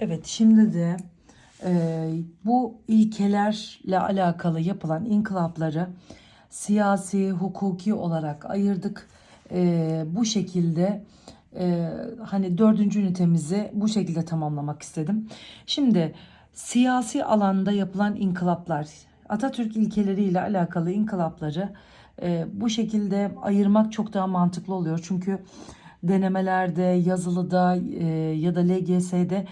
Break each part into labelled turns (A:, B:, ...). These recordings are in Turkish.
A: Evet şimdi de e, bu ilkelerle alakalı yapılan inkılapları siyasi, hukuki olarak ayırdık. E, bu şekilde e, hani dördüncü ünitemizi bu şekilde tamamlamak istedim. Şimdi siyasi alanda yapılan inkılaplar, Atatürk ilkeleriyle alakalı inkılapları e, bu şekilde ayırmak çok daha mantıklı oluyor. Çünkü denemelerde, yazılıda e, ya da LGS'de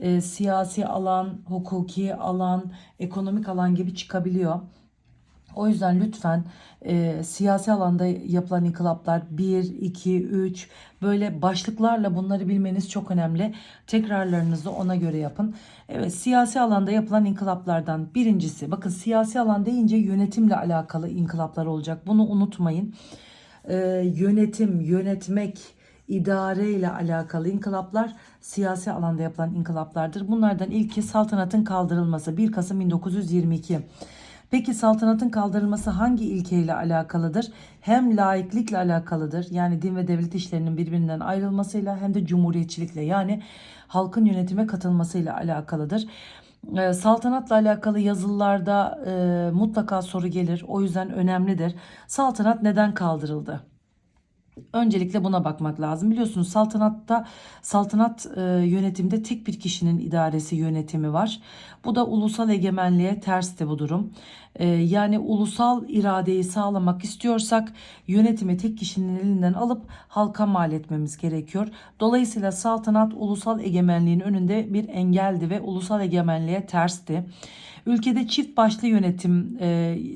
A: e, siyasi alan, hukuki alan, ekonomik alan gibi çıkabiliyor. O yüzden lütfen e, siyasi alanda yapılan inkılaplar 1, 2, 3 böyle başlıklarla bunları bilmeniz çok önemli. Tekrarlarınızı ona göre yapın. Evet siyasi alanda yapılan inkılaplardan birincisi bakın siyasi alan deyince yönetimle alakalı inkılaplar olacak. Bunu unutmayın. E, yönetim, yönetmek, idare ile alakalı inkılaplar siyasi alanda yapılan inkılaplardır. Bunlardan ilki saltanatın kaldırılması 1 Kasım 1922. Peki saltanatın kaldırılması hangi ilkeyle alakalıdır? Hem laiklikle alakalıdır. Yani din ve devlet işlerinin birbirinden ayrılmasıyla hem de cumhuriyetçilikle yani halkın yönetime katılmasıyla alakalıdır. Ee, Saltanatla alakalı yazılarda e, mutlaka soru gelir. O yüzden önemlidir. Saltanat neden kaldırıldı? Öncelikle buna bakmak lazım. Biliyorsunuz saltanatta saltanat e, yönetimde tek bir kişinin idaresi yönetimi var. Bu da ulusal egemenliğe tersti bu durum. E, yani ulusal iradeyi sağlamak istiyorsak yönetimi tek kişinin elinden alıp halka mal etmemiz gerekiyor. Dolayısıyla saltanat ulusal egemenliğin önünde bir engeldi ve ulusal egemenliğe tersti. Ülkede çift başlı yönetim e,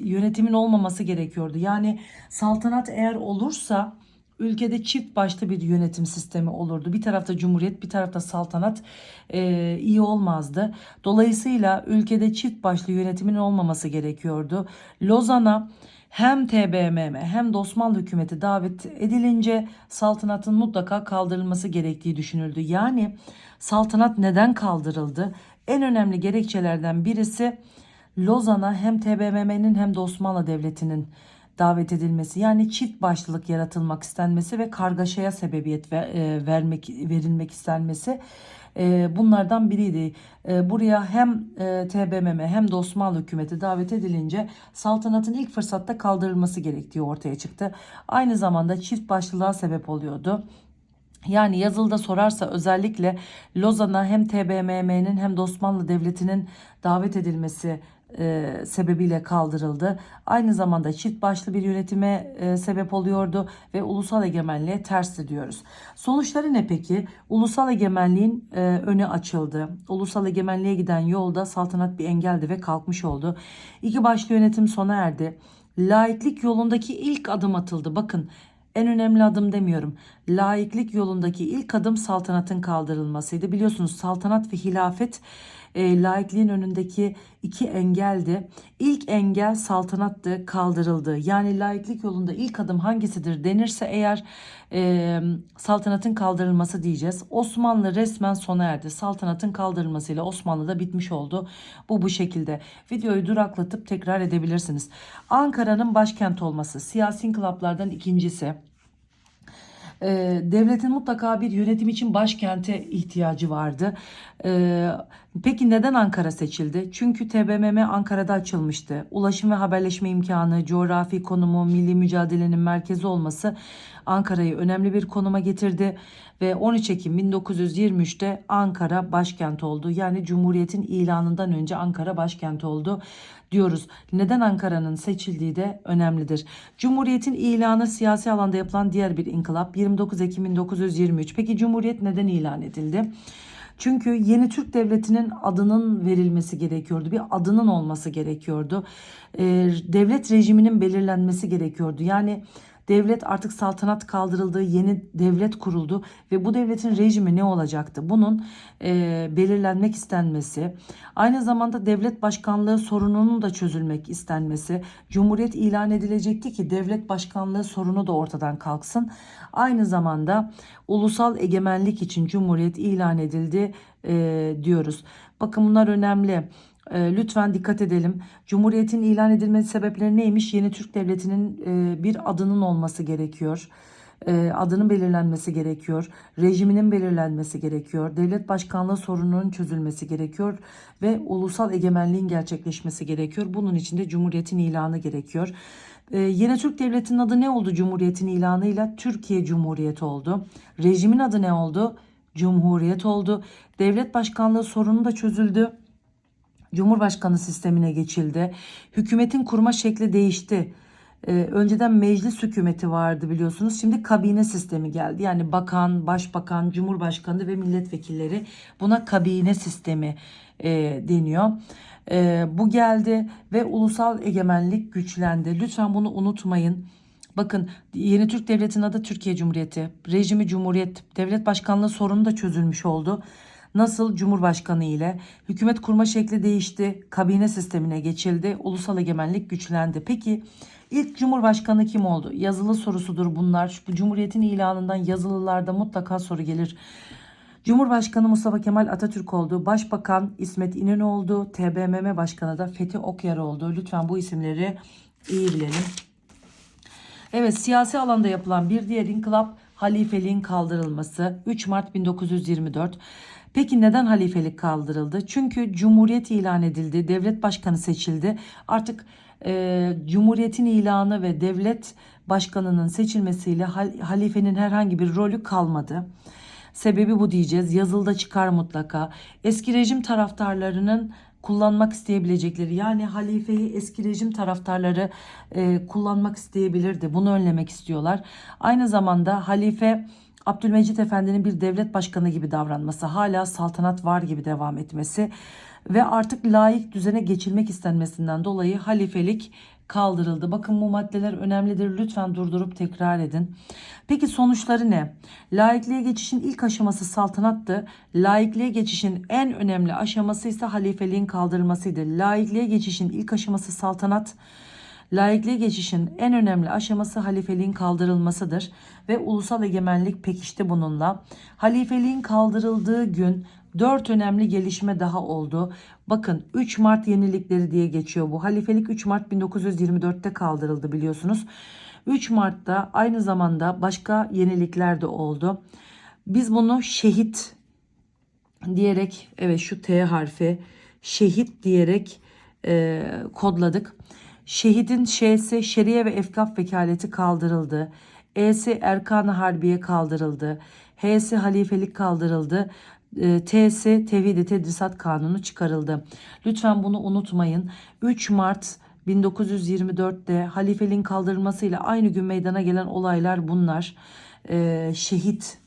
A: yönetimin olmaması gerekiyordu. Yani saltanat eğer olursa ülkede çift başlı bir yönetim sistemi olurdu. Bir tarafta cumhuriyet, bir tarafta saltanat e, iyi olmazdı. Dolayısıyla ülkede çift başlı yönetimin olmaması gerekiyordu. Lozan'a hem TBMM hem de Osmanlı hükümeti davet edilince saltanatın mutlaka kaldırılması gerektiği düşünüldü. Yani saltanat neden kaldırıldı? En önemli gerekçelerden birisi Lozan'a hem TBMM'nin hem de Osmanlı Devleti'nin davet edilmesi yani çift başlılık yaratılmak istenmesi ve kargaşaya sebebiyet ver, e, vermek verilmek istenmesi e, bunlardan biriydi. E, buraya hem e, TBMM hem de Osmanlı hükümeti davet edilince saltanatın ilk fırsatta kaldırılması gerektiği ortaya çıktı. Aynı zamanda çift başlılığa sebep oluyordu. Yani yazılıda sorarsa özellikle Lozan'a hem TBMM'nin hem de Osmanlı Devleti'nin davet edilmesi e, sebebiyle kaldırıldı. Aynı zamanda çift başlı bir yönetime e, sebep oluyordu ve ulusal egemenliğe ters diyoruz. Sonuçları ne peki? Ulusal egemenliğin e, önü açıldı. Ulusal egemenliğe giden yolda saltanat bir engeldi ve kalkmış oldu. İki başlı yönetim sona erdi. Laiklik yolundaki ilk adım atıldı. Bakın en önemli adım demiyorum. Laiklik yolundaki ilk adım saltanatın kaldırılmasıydı. Biliyorsunuz saltanat ve hilafet e, laikliğin önündeki iki engeldi. İlk engel saltanattı kaldırıldı. Yani laiklik yolunda ilk adım hangisidir denirse eğer e, saltanatın kaldırılması diyeceğiz. Osmanlı resmen sona erdi. Saltanatın kaldırılmasıyla Osmanlı da bitmiş oldu. Bu bu şekilde. Videoyu duraklatıp tekrar edebilirsiniz. Ankara'nın başkent olması siyasi inkılaplardan ikincisi. Ee, devletin mutlaka bir yönetim için başkente ihtiyacı vardı. Ee, peki neden Ankara seçildi? Çünkü TBMM Ankara'da açılmıştı. Ulaşım ve haberleşme imkanı, coğrafi konumu, milli mücadelenin merkezi olması Ankara'yı önemli bir konuma getirdi ve 13 Ekim 1923'te Ankara başkent oldu. Yani Cumhuriyet'in ilanından önce Ankara başkent oldu diyoruz. Neden Ankara'nın seçildiği de önemlidir. Cumhuriyet'in ilanı siyasi alanda yapılan diğer bir inkılap 29 Ekim 1923. Peki Cumhuriyet neden ilan edildi? Çünkü yeni Türk Devleti'nin adının verilmesi gerekiyordu. Bir adının olması gerekiyordu. Ee, devlet rejiminin belirlenmesi gerekiyordu. Yani Devlet artık saltanat kaldırıldı, yeni devlet kuruldu ve bu devletin rejimi ne olacaktı? Bunun e, belirlenmek istenmesi, aynı zamanda devlet başkanlığı sorununun da çözülmek istenmesi, cumhuriyet ilan edilecekti ki devlet başkanlığı sorunu da ortadan kalksın. Aynı zamanda ulusal egemenlik için cumhuriyet ilan edildi e, diyoruz. Bakın bunlar önemli. E, lütfen dikkat edelim. Cumhuriyetin ilan edilmesi sebepleri neymiş? Yeni Türk Devleti'nin e, bir adının olması gerekiyor. e, adının belirlenmesi gerekiyor. Rejiminin belirlenmesi gerekiyor. Devlet başkanlığı sorununun çözülmesi gerekiyor ve ulusal egemenliğin gerçekleşmesi gerekiyor. Bunun için de Cumhuriyet'in ilanı gerekiyor. Ee, yeni Türk Devleti'nin adı ne oldu Cumhuriyet'in ilanıyla? Türkiye Cumhuriyeti oldu. Rejimin adı ne oldu? Cumhuriyet oldu. Devlet başkanlığı sorunu da çözüldü. Cumhurbaşkanı sistemine geçildi. Hükümetin kurma şekli değişti. Ee, önceden meclis hükümeti vardı biliyorsunuz. Şimdi kabine sistemi geldi. Yani bakan, başbakan, cumhurbaşkanı ve milletvekilleri buna kabine sistemi e, deniyor. E, bu geldi ve ulusal egemenlik güçlendi. Lütfen bunu unutmayın. Bakın yeni Türk Devleti'nin adı Türkiye Cumhuriyeti. Rejimi Cumhuriyet. Devlet başkanlığı sorunu da çözülmüş oldu. Nasıl Cumhurbaşkanı ile hükümet kurma şekli değişti, kabine sistemine geçildi, ulusal egemenlik güçlendi. Peki ilk Cumhurbaşkanı kim oldu? Yazılı sorusudur bunlar. Bu Cumhuriyetin ilanından yazılılarda mutlaka soru gelir. Cumhurbaşkanı Mustafa Kemal Atatürk oldu. Başbakan İsmet İnönü oldu. TBMM Başkanı da Fethi Okyar oldu. Lütfen bu isimleri iyi bilelim. Evet siyasi alanda yapılan bir diğer inkılap halifeliğin kaldırılması 3 Mart 1924. Peki neden halifelik kaldırıldı? Çünkü cumhuriyet ilan edildi, devlet başkanı seçildi. Artık e, cumhuriyetin ilanı ve devlet başkanının seçilmesiyle hal- halifenin herhangi bir rolü kalmadı. Sebebi bu diyeceğiz. Yazılıda çıkar mutlaka. Eski rejim taraftarlarının kullanmak isteyebilecekleri yani halifeyi eski rejim taraftarları e, kullanmak isteyebilirdi. Bunu önlemek istiyorlar. Aynı zamanda halife Abdülmecit Efendi'nin bir devlet başkanı gibi davranması, hala saltanat var gibi devam etmesi ve artık layık düzene geçilmek istenmesinden dolayı halifelik kaldırıldı. Bakın bu maddeler önemlidir. Lütfen durdurup tekrar edin. Peki sonuçları ne? Laikliğe geçişin ilk aşaması saltanattı. Laikliğe geçişin en önemli aşaması ise halifeliğin kaldırılmasıydı. Laikliğe geçişin ilk aşaması saltanat. Laikliğe geçişin en önemli aşaması halifeliğin kaldırılmasıdır ve ulusal egemenlik pekişti bununla. Halifeliğin kaldırıldığı gün dört önemli gelişme daha oldu. Bakın 3 Mart yenilikleri diye geçiyor bu. Halifelik 3 Mart 1924'te kaldırıldı biliyorsunuz. 3 Mart'ta aynı zamanda başka yenilikler de oldu. Biz bunu şehit diyerek evet şu T harfi şehit diyerek e, kodladık. Şehidin Ş'si şeriye ve efkaf vekaleti kaldırıldı. E'si Erkan-ı Harbiye kaldırıldı. H'si halifelik kaldırıldı. E, T'si Tevhid-i Tedrisat Kanunu çıkarıldı. Lütfen bunu unutmayın. 3 Mart 1924'te halifeliğin kaldırılmasıyla aynı gün meydana gelen olaylar bunlar. E, şehit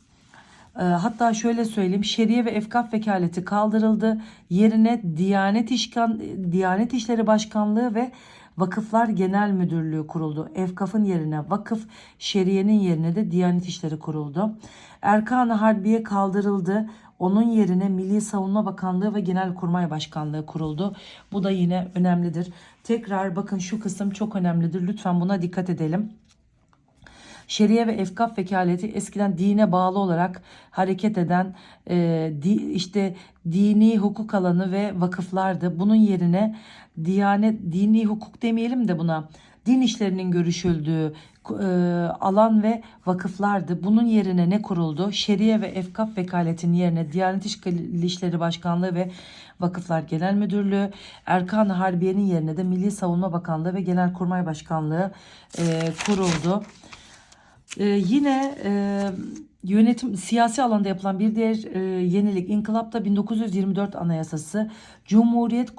A: e, Hatta şöyle söyleyeyim şeriye ve efkaf vekaleti kaldırıldı. Yerine Diyanet, İşkan, Diyanet İşleri Başkanlığı ve Vakıflar Genel Müdürlüğü kuruldu. Efkafın yerine vakıf, şeriyenin yerine de Diyanet İşleri kuruldu. Erkan-ı Harbiye kaldırıldı. Onun yerine Milli Savunma Bakanlığı ve Genelkurmay Başkanlığı kuruldu. Bu da yine önemlidir. Tekrar bakın şu kısım çok önemlidir. Lütfen buna dikkat edelim. Şeriye ve efkaf vekaleti eskiden dine bağlı olarak hareket eden e, di, işte dini hukuk alanı ve vakıflardı. Bunun yerine diyanet dini hukuk demeyelim de buna din işlerinin görüşüldüğü e, alan ve vakıflardı. Bunun yerine ne kuruldu? Şeriye ve efkaf vekaletin yerine Diyanet İşleri Başkanlığı ve Vakıflar Genel Müdürlüğü, Erkan Harbiye'nin yerine de Milli Savunma Bakanlığı ve Genelkurmay Başkanlığı e, kuruldu. Ee, yine e, yönetim siyasi alanda yapılan bir diğer e, yenilik inkılapta 1924 Anayasası Cumhuriyet e,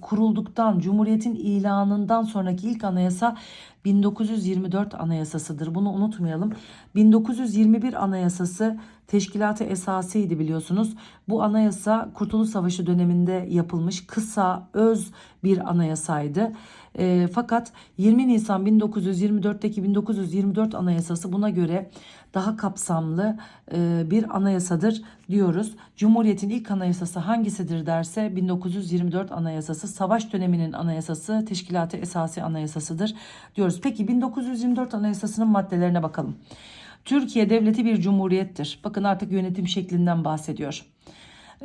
A: kurulduktan Cumhuriyetin ilanından sonraki ilk anayasa 1924 Anayasasıdır. Bunu unutmayalım. 1921 Anayasası teşkilatı esasıydı biliyorsunuz. Bu anayasa Kurtuluş Savaşı döneminde yapılmış kısa öz bir anayasaydı. E, fakat 20 Nisan 1924'teki 1924 Anayasası buna göre daha kapsamlı e, bir anayasadır diyoruz. Cumhuriyetin ilk anayasası hangisidir derse 1924 Anayasası savaş döneminin anayasası teşkilatı esası anayasasıdır diyoruz. Peki 1924 Anayasasının maddelerine bakalım. Türkiye devleti bir cumhuriyettir. Bakın artık yönetim şeklinden bahsediyor.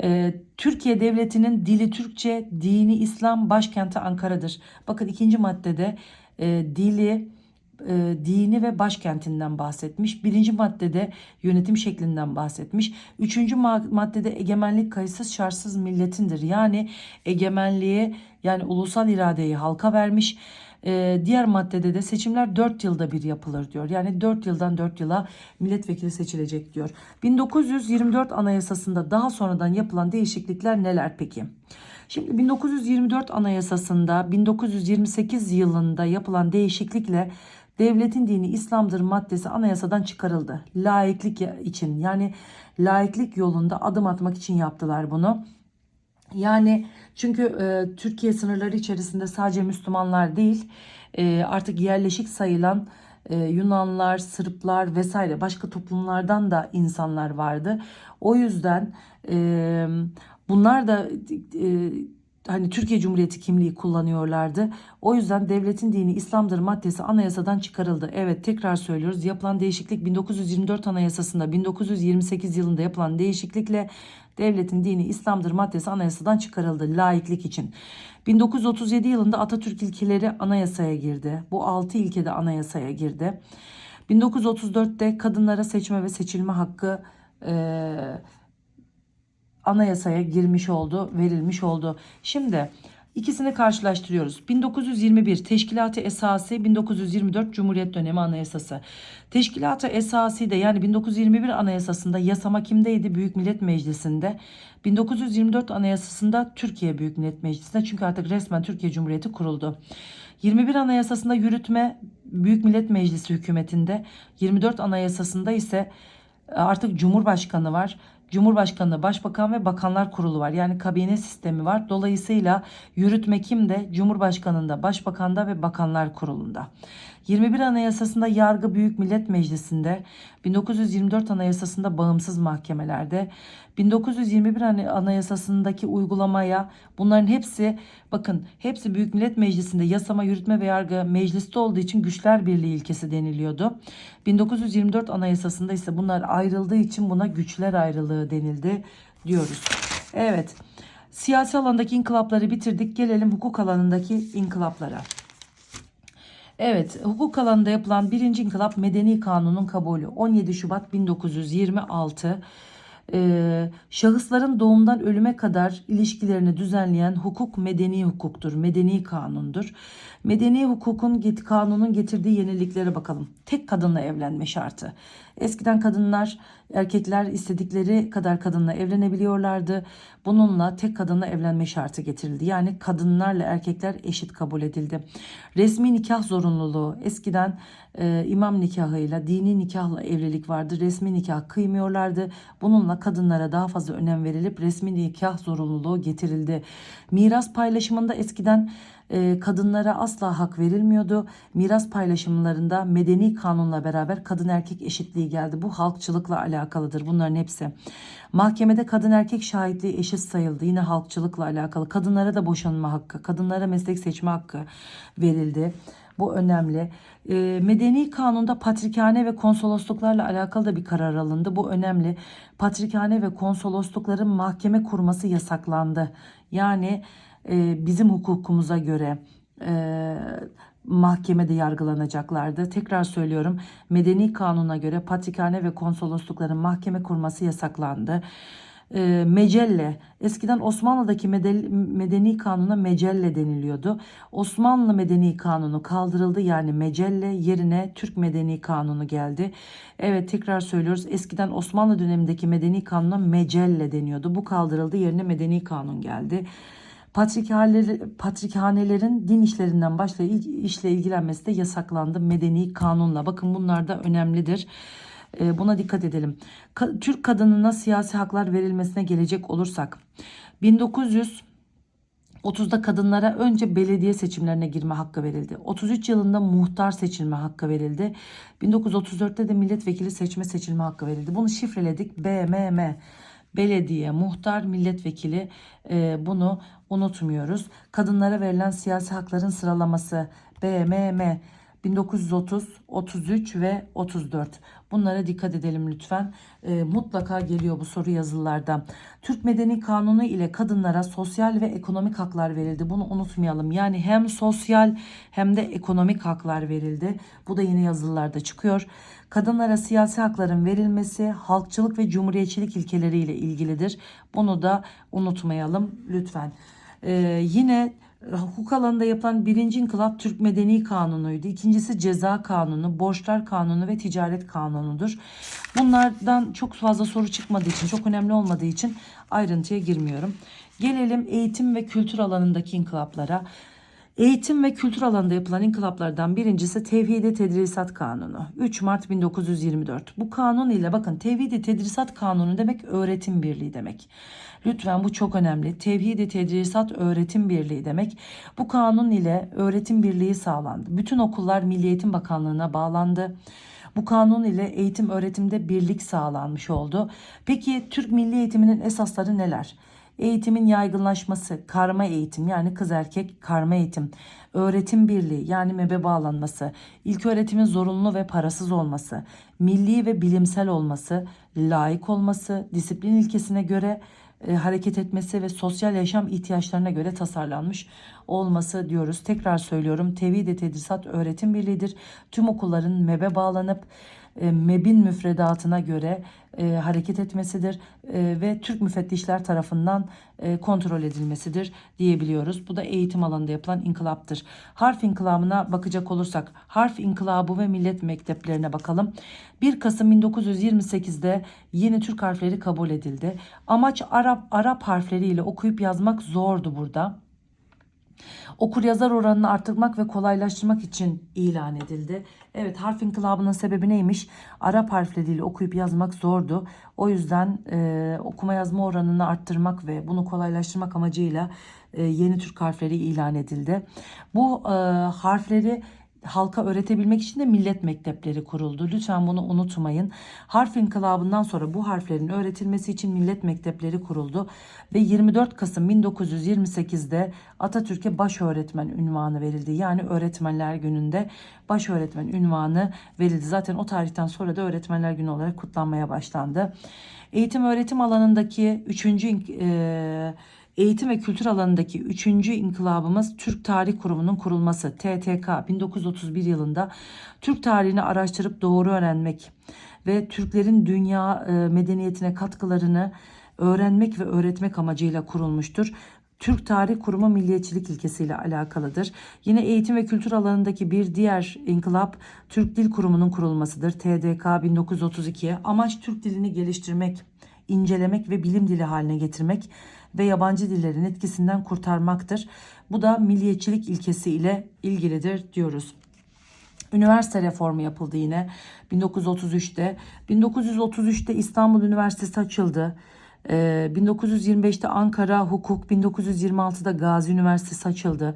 A: Ee, Türkiye devletinin dili Türkçe, dini İslam, başkenti Ankara'dır. Bakın ikinci maddede e, dili e, dini ve başkentinden bahsetmiş. Birinci maddede yönetim şeklinden bahsetmiş. Üçüncü ma- maddede egemenlik kayıtsız şartsız milletindir. Yani egemenliği yani ulusal iradeyi halka vermiş. E, diğer maddede de seçimler 4 yılda bir yapılır diyor. Yani 4 yıldan 4 yıla milletvekili seçilecek diyor. 1924 Anayasası'nda daha sonradan yapılan değişiklikler neler peki? Şimdi 1924 Anayasası'nda 1928 yılında yapılan değişiklikle devletin dini İslam'dır maddesi anayasadan çıkarıldı. Laiklik için yani laiklik yolunda adım atmak için yaptılar bunu. Yani çünkü e, Türkiye sınırları içerisinde sadece Müslümanlar değil e, artık yerleşik sayılan e, Yunanlar, Sırplar vesaire başka toplumlardan da insanlar vardı. O yüzden e, bunlar da e, hani Türkiye Cumhuriyeti kimliği kullanıyorlardı. O yüzden devletin dini İslam'dır maddesi anayasadan çıkarıldı. Evet tekrar söylüyoruz. Yapılan değişiklik 1924 Anayasası'nda 1928 yılında yapılan değişiklikle devletin dini İslam'dır maddesi anayasadan çıkarıldı laiklik için. 1937 yılında Atatürk ilkeleri anayasaya girdi. Bu 6 ilke de anayasaya girdi. 1934'te kadınlara seçme ve seçilme hakkı eee anayasaya girmiş oldu, verilmiş oldu. Şimdi ikisini karşılaştırıyoruz. 1921 Teşkilat-ı Esası, 1924 Cumhuriyet Dönemi Anayasası. Teşkilat-ı Esası de yani 1921 Anayasasında yasama kimdeydi? Büyük Millet Meclisi'nde. 1924 Anayasasında Türkiye Büyük Millet Meclisi'nde çünkü artık resmen Türkiye Cumhuriyeti kuruldu. 21 Anayasasında yürütme Büyük Millet Meclisi hükümetinde, 24 Anayasasında ise artık Cumhurbaşkanı var. Cumhurbaşkanı, Başbakan ve Bakanlar Kurulu var. Yani kabine sistemi var. Dolayısıyla yürütme kimde? Cumhurbaşkanında, Başbakan'da ve Bakanlar Kurulu'nda. 21 Anayasasında yargı Büyük Millet Meclisi'nde, 1924 Anayasasında bağımsız mahkemelerde, 1921 Anayasasındaki uygulamaya bunların hepsi bakın hepsi Büyük Millet Meclisi'nde yasama, yürütme ve yargı mecliste olduğu için güçler birliği ilkesi deniliyordu. 1924 Anayasasında ise bunlar ayrıldığı için buna güçler ayrılığı denildi diyoruz. Evet. Siyasi alandaki inkılapları bitirdik. Gelelim hukuk alanındaki inkılaplara. Evet, hukuk alanında yapılan birinci inkılap Medeni Kanun'un kabulü 17 Şubat 1926. Ee, şahısların doğumdan ölüme kadar ilişkilerini düzenleyen hukuk medeni hukuktur, medeni kanundur. Medeni hukukun get kanunun getirdiği yeniliklere bakalım. Tek kadınla evlenme şartı. Eskiden kadınlar, erkekler istedikleri kadar kadınla evlenebiliyorlardı. Bununla tek kadınla evlenme şartı getirildi. Yani kadınlarla erkekler eşit kabul edildi. Resmi nikah zorunluluğu. Eskiden e, imam nikahıyla, dini nikahla evlilik vardı. Resmi nikah kıymıyorlardı. Bununla kadınlara daha fazla önem verilip resmi nikah zorunluluğu getirildi. Miras paylaşımında eskiden e, kadınlara asla hak verilmiyordu. Miras paylaşımlarında medeni kanunla beraber kadın erkek eşitliği geldi. Bu halkçılıkla alakalıdır bunların hepsi. Mahkemede kadın erkek şahitliği eşit sayıldı. Yine halkçılıkla alakalı. Kadınlara da boşanma hakkı, kadınlara meslek seçme hakkı verildi. Bu önemli. E, medeni kanunda patrikhane ve konsolosluklarla alakalı da bir karar alındı. Bu önemli. Patrikhane ve konsoloslukların mahkeme kurması yasaklandı. Yani e, bizim hukukumuza göre e, mahkemede yargılanacaklardı. Tekrar söylüyorum medeni kanuna göre patrikhane ve konsoloslukların mahkeme kurması yasaklandı. E, mecelle eskiden Osmanlı'daki medeni kanuna mecelle deniliyordu. Osmanlı medeni kanunu kaldırıldı yani mecelle yerine Türk medeni kanunu geldi. Evet tekrar söylüyoruz eskiden Osmanlı dönemindeki medeni kanuna mecelle deniyordu. Bu kaldırıldı yerine medeni kanun geldi. Patrikhanelerin din işlerinden başka işle ilgilenmesi de yasaklandı medeni kanunla. Bakın bunlar da önemlidir. Ee, buna dikkat edelim. Türk kadınına siyasi haklar verilmesine gelecek olursak 1930'da kadınlara önce belediye seçimlerine girme hakkı verildi. 33 yılında muhtar seçilme hakkı verildi. 1934'te de milletvekili seçme seçilme hakkı verildi. Bunu şifreledik. BMM belediye, muhtar, milletvekili e, bunu unutmuyoruz. Kadınlara verilen siyasi hakların sıralaması BMM 1930, 33 ve 34. Bunlara dikkat edelim lütfen. E, mutlaka geliyor bu soru yazılarda. Türk Medeni Kanunu ile kadınlara sosyal ve ekonomik haklar verildi. Bunu unutmayalım. Yani hem sosyal hem de ekonomik haklar verildi. Bu da yine yazılarda çıkıyor. Kadınlara siyasi hakların verilmesi halkçılık ve cumhuriyetçilik ilkeleriyle ilgilidir. Bunu da unutmayalım lütfen. E, yine hukuk alanında yapılan birinci inkılap Türk Medeni Kanunu'ydu. İkincisi Ceza Kanunu, Borçlar Kanunu ve Ticaret Kanunu'dur. Bunlardan çok fazla soru çıkmadığı için, çok önemli olmadığı için ayrıntıya girmiyorum. Gelelim eğitim ve kültür alanındaki inkılaplara. Eğitim ve kültür alanında yapılan inkılaplardan birincisi Tevhidi Tedrisat Kanunu. 3 Mart 1924. Bu kanun ile bakın Tevhidi Tedrisat Kanunu demek öğretim birliği demek. Lütfen bu çok önemli. Tevhidi Tedrisat Öğretim Birliği demek. Bu kanun ile öğretim birliği sağlandı. Bütün okullar Milli Eğitim Bakanlığı'na bağlandı. Bu kanun ile eğitim öğretimde birlik sağlanmış oldu. Peki Türk milli eğitiminin esasları neler? Eğitimin yaygınlaşması, karma eğitim yani kız erkek karma eğitim, öğretim birliği yani mebe bağlanması, ilk öğretimin zorunlu ve parasız olması, milli ve bilimsel olması, layık olması, disiplin ilkesine göre e, hareket etmesi ve sosyal yaşam ihtiyaçlarına göre tasarlanmış olması diyoruz. Tekrar söylüyorum Tevhid-i Tedrisat Öğretim Birliği'dir. Tüm okulların MEB'e bağlanıp e, MEB'in müfredatına göre e, hareket etmesidir e, ve Türk müfettişler tarafından e, kontrol edilmesidir diyebiliyoruz. Bu da eğitim alanında yapılan inkılaptır. Harf inkılabına bakacak olursak harf inkılabı ve millet mekteplerine bakalım. 1 Kasım 1928'de yeni Türk harfleri kabul edildi. Amaç Arap Arap harfleriyle okuyup yazmak zordu burada okur yazar oranını arttırmak ve kolaylaştırmak için ilan edildi. Evet harf inkılabının sebebi neymiş? Arap harfleriyle okuyup yazmak zordu. O yüzden e, okuma yazma oranını arttırmak ve bunu kolaylaştırmak amacıyla e, yeni Türk harfleri ilan edildi. Bu e, harfleri halka öğretebilmek için de millet mektepleri kuruldu. Lütfen bunu unutmayın. Harf inkılabından sonra bu harflerin öğretilmesi için millet mektepleri kuruldu ve 24 Kasım 1928'de Atatürk'e baş öğretmen ünvanı verildi. Yani öğretmenler gününde baş öğretmen ünvanı verildi. Zaten o tarihten sonra da öğretmenler günü olarak kutlanmaya başlandı. Eğitim öğretim alanındaki 3. E, Eğitim ve kültür alanındaki 3. inkılabımız Türk Tarih Kurumu'nun kurulması TTK 1931 yılında Türk tarihini araştırıp doğru öğrenmek ve Türklerin dünya e, medeniyetine katkılarını öğrenmek ve öğretmek amacıyla kurulmuştur. Türk Tarih Kurumu milliyetçilik ilkesiyle alakalıdır. Yine eğitim ve kültür alanındaki bir diğer inkılap Türk Dil Kurumu'nun kurulmasıdır. TDK 1932. Amaç Türk dilini geliştirmek, incelemek ve bilim dili haline getirmek ve yabancı dillerin etkisinden kurtarmaktır. Bu da milliyetçilik ilkesi ile ilgilidir diyoruz. Üniversite reformu yapıldı yine 1933'te. 1933'te İstanbul Üniversitesi açıldı. 1925'te ee, Ankara Hukuk, 1926'da Gazi Üniversitesi açıldı.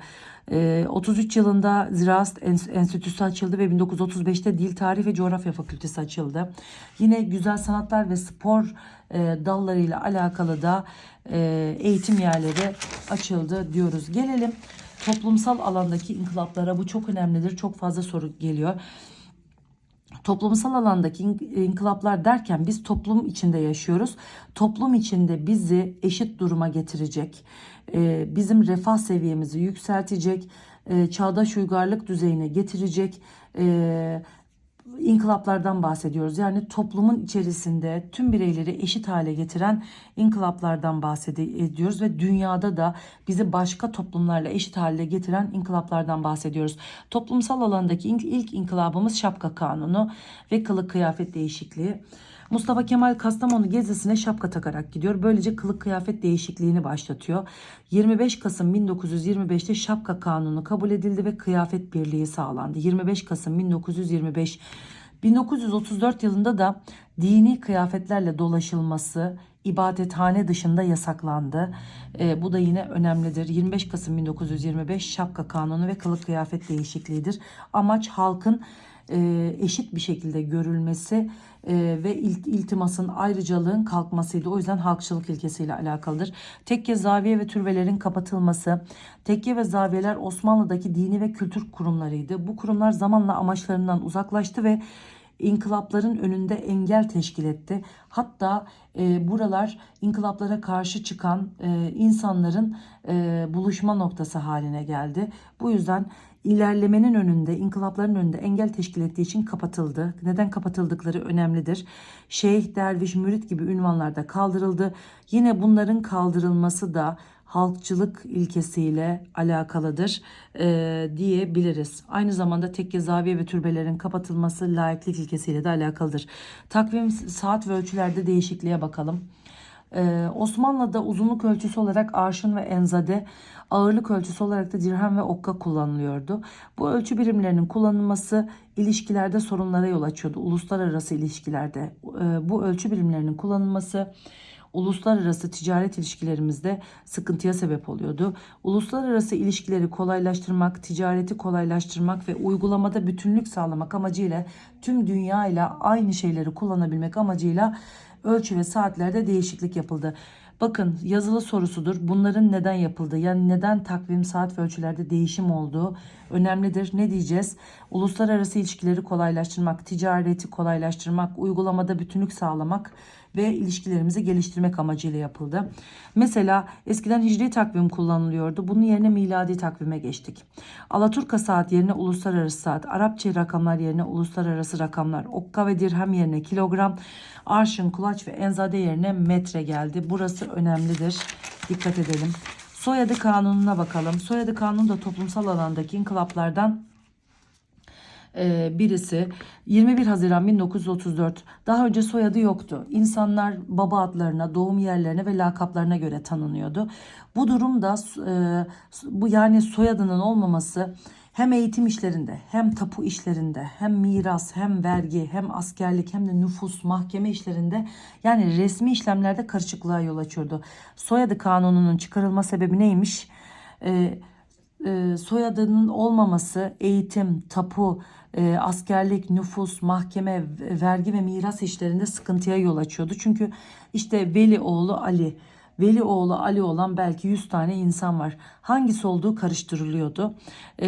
A: 33 ee, yılında Ziraat Enstitüsü açıldı ve 1935'te Dil Tarih ve Coğrafya Fakültesi açıldı. Yine güzel sanatlar ve spor e, dallarıyla alakalı da e, eğitim yerleri açıldı diyoruz. Gelelim toplumsal alandaki inkılaplara bu çok önemlidir. Çok fazla soru geliyor toplumsal alandaki inkılaplar derken biz toplum içinde yaşıyoruz. Toplum içinde bizi eşit duruma getirecek, e, bizim refah seviyemizi yükseltecek, e, çağdaş uygarlık düzeyine getirecek e, inkılaplardan bahsediyoruz. Yani toplumun içerisinde tüm bireyleri eşit hale getiren inkılaplardan bahsediyoruz ve dünyada da bizi başka toplumlarla eşit hale getiren inkılaplardan bahsediyoruz. Toplumsal alandaki ilk inkılabımız şapka kanunu ve kılık kıyafet değişikliği. Mustafa Kemal Kastamonu gezisine şapka takarak gidiyor. Böylece kılık kıyafet değişikliğini başlatıyor. 25 Kasım 1925'te şapka kanunu kabul edildi ve kıyafet birliği sağlandı. 25 Kasım 1925 1934 yılında da dini kıyafetlerle dolaşılması ibadethane dışında yasaklandı. E, bu da yine önemlidir. 25 Kasım 1925 şapka kanunu ve kılık kıyafet değişikliğidir. Amaç halkın e, eşit bir şekilde görülmesi e, ve il- iltimasın, ayrıcalığın kalkmasıydı. O yüzden halkçılık ilkesiyle alakalıdır. Tekke, zaviye ve türbelerin kapatılması. Tekke ve zaviyeler Osmanlı'daki dini ve kültür kurumlarıydı. Bu kurumlar zamanla amaçlarından uzaklaştı ve inkılapların önünde engel teşkil etti. Hatta e, buralar inkılaplara karşı çıkan e, insanların e, buluşma noktası haline geldi. Bu yüzden ilerlemenin önünde, inkılapların önünde engel teşkil ettiği için kapatıldı. Neden kapatıldıkları önemlidir. Şeyh, derviş, mürit gibi ünvanlar da kaldırıldı. Yine bunların kaldırılması da halkçılık ilkesiyle alakalıdır e, diyebiliriz. Aynı zamanda tekke, zaviye ve türbelerin kapatılması laiklik ilkesiyle de alakalıdır. Takvim, saat ve ölçülerde değişikliğe bakalım. Ee, Osmanlı'da uzunluk ölçüsü olarak arşın ve enzade, ağırlık ölçüsü olarak da dirhem ve okka kullanılıyordu. Bu ölçü birimlerinin kullanılması ilişkilerde sorunlara yol açıyordu. Uluslararası ilişkilerde e, bu ölçü birimlerinin kullanılması uluslararası ticaret ilişkilerimizde sıkıntıya sebep oluyordu. Uluslararası ilişkileri kolaylaştırmak, ticareti kolaylaştırmak ve uygulamada bütünlük sağlamak amacıyla tüm dünya ile aynı şeyleri kullanabilmek amacıyla ölçü ve saatlerde değişiklik yapıldı. Bakın yazılı sorusudur. Bunların neden yapıldığı yani neden takvim, saat ve ölçülerde değişim olduğu önemlidir. Ne diyeceğiz? Uluslararası ilişkileri kolaylaştırmak, ticareti kolaylaştırmak, uygulamada bütünlük sağlamak ve ilişkilerimizi geliştirmek amacıyla yapıldı. Mesela eskiden hicri takvim kullanılıyordu. Bunun yerine miladi takvime geçtik. Alaturka saat yerine uluslararası saat, Arapça rakamlar yerine uluslararası rakamlar, okka ve dirhem yerine kilogram, arşın, kulaç ve enzade yerine metre geldi. Burası önemlidir. Dikkat edelim. Soyadı kanununa bakalım. Soyadı kanunu da toplumsal alandaki inkılaplardan e, birisi 21 Haziran 1934 daha önce soyadı yoktu. İnsanlar baba adlarına, doğum yerlerine ve lakaplarına göre tanınıyordu. Bu durumda e, bu yani soyadının olmaması hem eğitim işlerinde hem tapu işlerinde hem miras hem vergi hem askerlik hem de nüfus mahkeme işlerinde yani resmi işlemlerde karışıklığa yol açıyordu. Soyadı kanununun çıkarılma sebebi neymiş? Ee, e, soyadının olmaması eğitim, tapu, e, askerlik, nüfus, mahkeme, vergi ve miras işlerinde sıkıntıya yol açıyordu. Çünkü işte Veli oğlu Ali, Veli oğlu Ali olan belki 100 tane insan var. Hangisi olduğu karıştırılıyordu. E,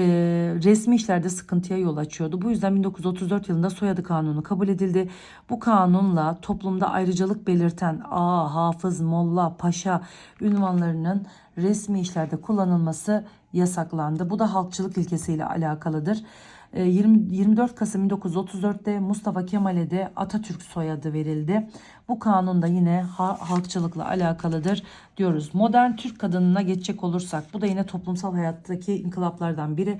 A: resmi işlerde sıkıntıya yol açıyordu. Bu yüzden 1934 yılında soyadı kanunu kabul edildi. Bu kanunla toplumda ayrıcalık belirten ağa, hafız, molla, paşa ünvanlarının resmi işlerde kullanılması yasaklandı. Bu da halkçılık ilkesiyle alakalıdır. Ee, 20 24 Kasım 1934'te Mustafa Kemal'e de Atatürk soyadı verildi. Bu kanun da yine ha- halkçılıkla alakalıdır diyoruz. Modern Türk kadınına geçecek olursak bu da yine toplumsal hayattaki inkılaplardan biri.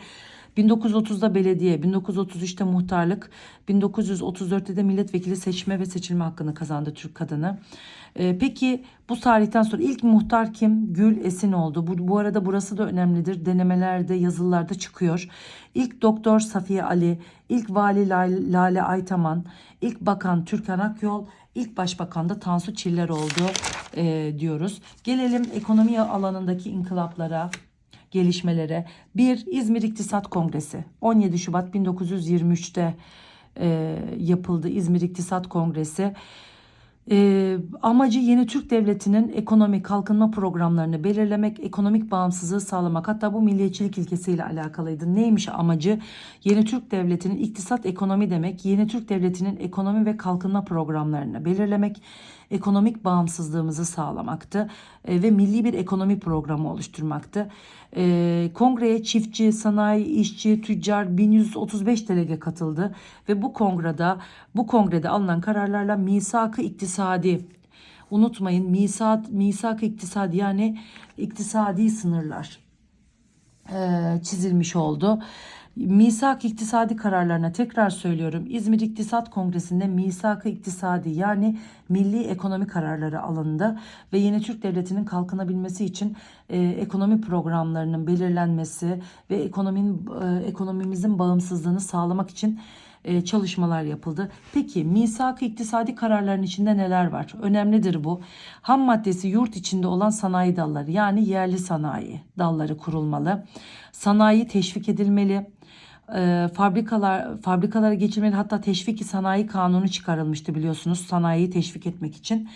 A: 1930'da belediye, 1933'te muhtarlık, 1934'te de milletvekili seçme ve seçilme hakkını kazandı Türk kadını. Ee, peki bu tarihten sonra ilk muhtar kim? Gül Esin oldu. Bu, bu arada burası da önemlidir. Denemelerde, yazılarda çıkıyor. İlk doktor Safiye Ali, ilk vali Lale, Aytaman, ilk bakan Türkan Akyol, ilk başbakan da Tansu Çiller oldu ee, diyoruz. Gelelim ekonomi alanındaki inkılaplara gelişmelere. Bir İzmir İktisat Kongresi 17 Şubat 1923'te e, yapıldı İzmir İktisat Kongresi. E, amacı yeni Türk Devleti'nin ekonomik kalkınma programlarını belirlemek, ekonomik bağımsızlığı sağlamak. Hatta bu milliyetçilik ilkesiyle alakalıydı. Neymiş amacı? Yeni Türk Devleti'nin iktisat ekonomi demek. Yeni Türk Devleti'nin ekonomi ve kalkınma programlarını belirlemek, ekonomik bağımsızlığımızı sağlamaktı e, ve milli bir ekonomi programı oluşturmaktı. E, kongreye çiftçi, sanayi, işçi, tüccar 1135 delege katıldı ve bu kongrede bu kongrede alınan kararlarla misak-ı iktisadi unutmayın misak misak-ı iktisadi yani iktisadi sınırlar e, çizilmiş oldu. Misak iktisadi kararlarına tekrar söylüyorum. İzmir İktisat Kongresi'nde misak iktisadi yani milli ekonomi kararları alındı ve yeni Türk Devleti'nin kalkınabilmesi için e, ekonomi programlarının belirlenmesi ve ekonominin e, ekonomimizin bağımsızlığını sağlamak için e, çalışmalar yapıldı. Peki misak-ı iktisadi kararların içinde neler var? Önemlidir bu. Ham maddesi yurt içinde olan sanayi dalları yani yerli sanayi dalları kurulmalı. Sanayi teşvik edilmeli. E, fabrikalar fabrikalara geçirmeli hatta teşviki sanayi kanunu çıkarılmıştı biliyorsunuz sanayiyi teşvik etmek için.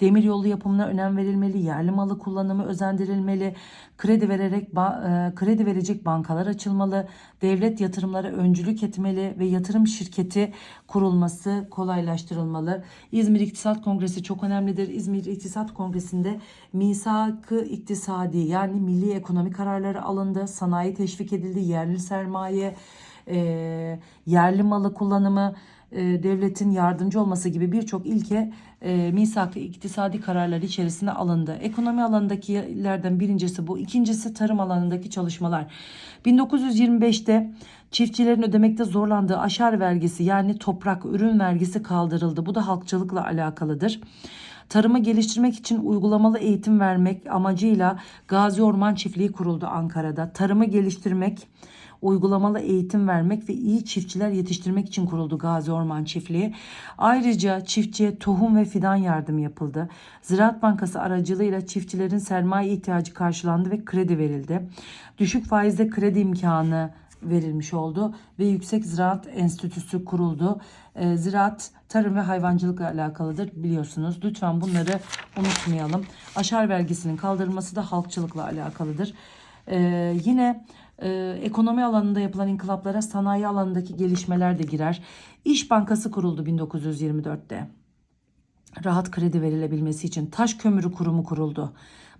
A: Demiryolu yapımına önem verilmeli, yerli malı kullanımı özendirilmeli, kredi vererek e, kredi verecek bankalar açılmalı, devlet yatırımlara öncülük etmeli ve yatırım şirketi kurulması kolaylaştırılmalı. İzmir İktisat Kongresi çok önemlidir. İzmir İktisat Kongresi'nde misak-ı iktisadi yani milli ekonomi kararları alındı, sanayi teşvik edildi, yerli sermaye, e, yerli malı kullanımı, e, devletin yardımcı olması gibi birçok ilke e, misak-ı iktisadi kararları içerisine alındı. Ekonomi alanındakilerden birincisi bu. İkincisi tarım alanındaki çalışmalar. 1925'te çiftçilerin ödemekte zorlandığı aşar vergisi yani toprak ürün vergisi kaldırıldı. Bu da halkçılıkla alakalıdır. Tarımı geliştirmek için uygulamalı eğitim vermek amacıyla Gazi Orman Çiftliği kuruldu Ankara'da. Tarımı geliştirmek, uygulamalı eğitim vermek ve iyi çiftçiler yetiştirmek için kuruldu Gazi Orman Çiftliği. Ayrıca çiftçiye tohum ve fidan yardımı yapıldı. Ziraat Bankası aracılığıyla çiftçilerin sermaye ihtiyacı karşılandı ve kredi verildi. Düşük faizde kredi imkanı verilmiş oldu ve Yüksek Ziraat Enstitüsü kuruldu. Ee, ziraat, tarım ve hayvancılıkla alakalıdır biliyorsunuz. Lütfen bunları unutmayalım. Aşar vergisinin kaldırılması da halkçılıkla alakalıdır. Ee, yine e, ekonomi alanında yapılan inkılaplara sanayi alanındaki gelişmeler de girer. İş Bankası kuruldu 1924'te rahat kredi verilebilmesi için taş kömürü kurumu kuruldu.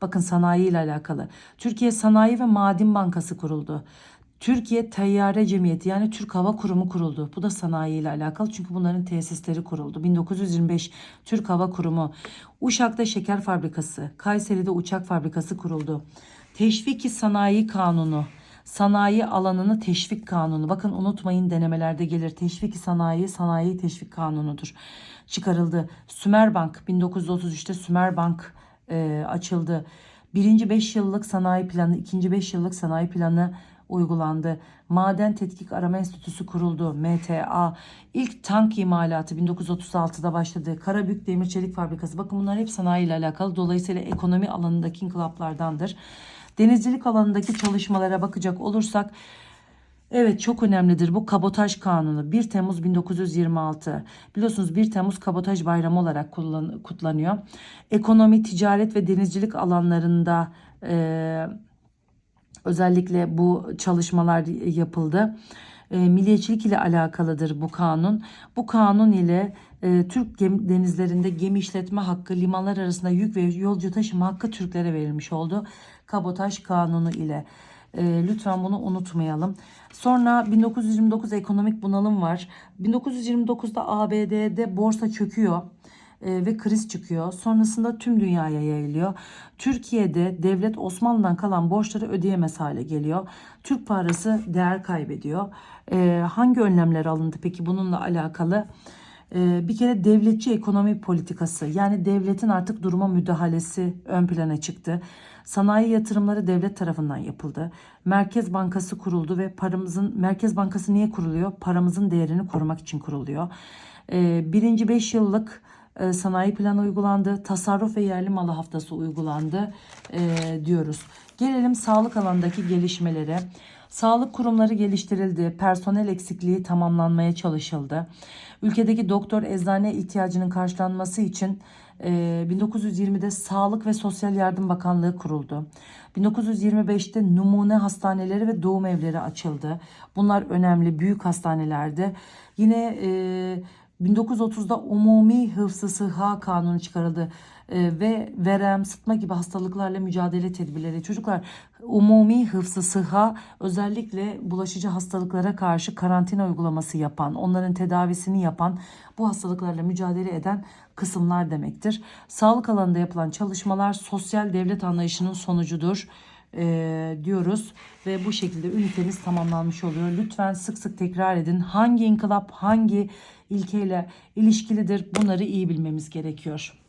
A: Bakın sanayi ile alakalı. Türkiye Sanayi ve Maden Bankası kuruldu. Türkiye Teyyare Cemiyeti yani Türk Hava Kurumu kuruldu. Bu da sanayi ile alakalı çünkü bunların tesisleri kuruldu. 1925 Türk Hava Kurumu. Uşak'ta şeker fabrikası, Kayseri'de uçak fabrikası kuruldu. Teşviki Sanayi Kanunu. Sanayi alanını teşvik kanunu. Bakın unutmayın denemelerde gelir. Teşvik sanayi, sanayi teşvik kanunudur. Çıkarıldı. Sümerbank 1933'te Sümerbank e, açıldı. Birinci 5 yıllık sanayi planı, ikinci 5 yıllık sanayi planı uygulandı. Maden Tetkik Arama Enstitüsü kuruldu. MTA. İlk tank imalatı 1936'da başladı. Karabük Demir Çelik Fabrikası. Bakın bunlar hep sanayi ile alakalı. Dolayısıyla ekonomi alanındaki inkılaplardandır. Denizcilik alanındaki çalışmalara bakacak olursak Evet çok önemlidir bu kabotaj kanunu 1 Temmuz 1926 biliyorsunuz 1 Temmuz kabotaj bayramı olarak kullan- kutlanıyor. Ekonomi, ticaret ve denizcilik alanlarında e, özellikle bu çalışmalar yapıldı. E, milliyetçilik ile alakalıdır bu kanun. Bu kanun ile e, Türk gem- denizlerinde gemi işletme hakkı, limanlar arasında yük ve yolcu taşıma hakkı Türklere verilmiş oldu. Kabotaj kanunu ile. E, lütfen bunu unutmayalım. Sonra 1929 ekonomik bunalım var. 1929'da ABD'de borsa çöküyor e, ve kriz çıkıyor. Sonrasında tüm dünyaya yayılıyor. Türkiye'de devlet Osmanlı'dan kalan borçları ödeyemez hale geliyor. Türk parası değer kaybediyor. E, hangi önlemler alındı peki bununla alakalı? E, bir kere devletçi ekonomi politikası yani devletin artık duruma müdahalesi ön plana çıktı. Sanayi yatırımları devlet tarafından yapıldı. Merkez Bankası kuruldu ve paramızın Merkez Bankası niye kuruluyor? Paramızın değerini korumak için kuruluyor. E, birinci 5 yıllık e, sanayi planı uygulandı. Tasarruf ve yerli malı haftası uygulandı e, diyoruz. Gelelim sağlık alanındaki gelişmelere. Sağlık kurumları geliştirildi. Personel eksikliği tamamlanmaya çalışıldı. Ülkedeki doktor eczane ihtiyacının karşılanması için e, 1920'de Sağlık ve Sosyal Yardım Bakanlığı kuruldu. 1925'te numune hastaneleri ve doğum evleri açıldı. Bunlar önemli büyük hastanelerdi. Yine e, 1930'da Umumi Hıfzı Sıha Kanunu çıkarıldı ve verem, sıtma gibi hastalıklarla mücadele tedbirleri. Çocuklar umumi hıfzı sıha özellikle bulaşıcı hastalıklara karşı karantina uygulaması yapan, onların tedavisini yapan, bu hastalıklarla mücadele eden kısımlar demektir. Sağlık alanında yapılan çalışmalar sosyal devlet anlayışının sonucudur e, diyoruz ve bu şekilde ünitemiz tamamlanmış oluyor. Lütfen sık sık tekrar edin. Hangi inkılap hangi ilkeyle ilişkilidir bunları iyi bilmemiz gerekiyor.